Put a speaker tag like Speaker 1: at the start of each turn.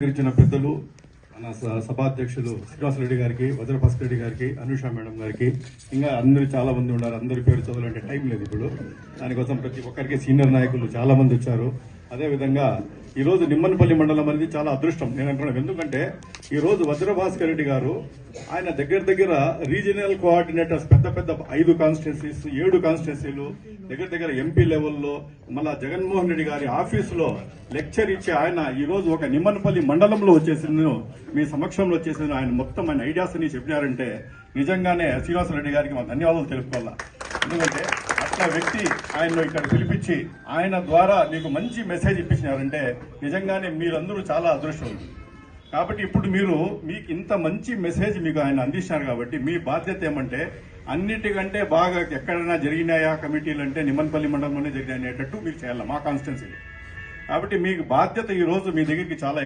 Speaker 1: ఇచ్చిన పెద్దలు మన స- సభాధ్యక్షులు శ్రీనివాసరెడ్డి గారికి వజ్రభాస్కర్ రెడ్డి గారికి అనుష మేడం గారికి ఇంకా అందరూ చాలా మంది ఉన్నారు. అందరి పేరు చదవాలంటే టైం లేదు ఇప్పుడు. దానికోసం ప్రతి ఒక్కరికి సీనియర్ నాయకులు చాలా మంది వచ్చారు. అదే విధంగా నిమ్మనపల్లి మండలం అనేది చాలా అదృష్టం. నేను అంటున్నాను ఎందుకంటే ఈరోజు వజ్రభాస్కర్ రెడ్డి గారు ఆయన దగ్గర దగ్గర రీజనల్ కోఆర్డినేటర్స్ పెద్ద పెద్ద ఐదు కాన్స్టిట్యున్సీస్ ఏడు కాన్స్టిట్యున్సీలు దగ్గర దగ్గర ఎంపీ లెవెల్లో మళ్ళా జగన్మోహన్ రెడ్డి గారి ఆఫీసులో లెక్చర్ ఇచ్చి ఆయన ఈరోజు ఒక నిమ్మనపల్లి మండలంలో వచ్చేసింది. మీ సమక్షంలో వచ్చేసింది. ఆయన మొత్తం ఆయన ఐడియాస్ అని చెప్పినారంటే నిజంగానే శ్రీనివాసరెడ్డి గారికి మా ధన్యవాదాలు తెలుపుకోవాలా. ఎందుకంటే అట్లా వ్యక్తి ఆయన్ను ఇక్కడ పిలిపించి ఆయన ద్వారా మీకు మంచి మెసేజ్ ఇప్పించినారంటే నిజంగానే మీరందరూ చాలా అదృష్టం కాబట్టి ఇప్పుడు మీరు మీకు ఇంత మంచి మెసేజ్ మీకు ఆయన అందించినారు కాబట్టి మీ బాధ్యత ఏమంటే అన్నిటికంటే బాగా ఎక్కడైనా జరిగినాయా కమిటీలు అంటే నిమ్మన్పల్లి మండలంలోనే జరిగినాయి అనేటట్టు మీరు చేయాలి మా కాన్స్టిట్యున్సీ కాబట్టి మీకు బాధ్యత ఈ రోజు మీ దగ్గరికి చాలా